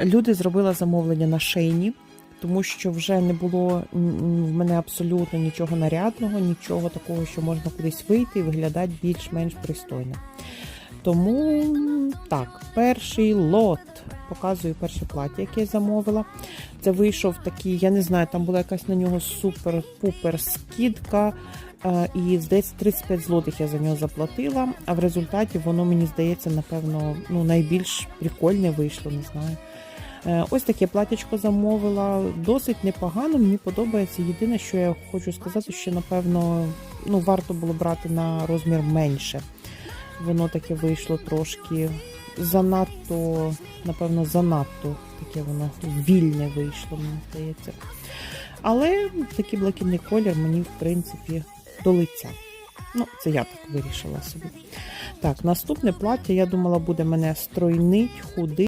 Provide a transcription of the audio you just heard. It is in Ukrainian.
Люди зробили замовлення на шейні, тому що вже не було в мене абсолютно нічого нарядного, нічого такого, що можна кудись вийти і виглядати більш-менш пристойно. Тому так, перший лот. Показую перше плаття, яке я замовила. Це вийшов такий, я не знаю, там була якась на нього супер-пупер скидка. е, І здається, 35 злотих я за нього заплатила. А в результаті воно мені здається, напевно, ну найбільш прикольне вийшло, не знаю. Е, Ось таке платячко замовила. Досить непогано, мені подобається. Єдине, що я хочу сказати, що напевно ну, варто було брати на розмір менше. Воно таке вийшло трошки занадто, напевно, занадто таке воно вільне вийшло, мені здається. Але такий блакитний колір мені, в принципі, до лиця. Ну, це я так вирішила собі. Так, наступне плаття, я думала, буде мене стройнить, худий.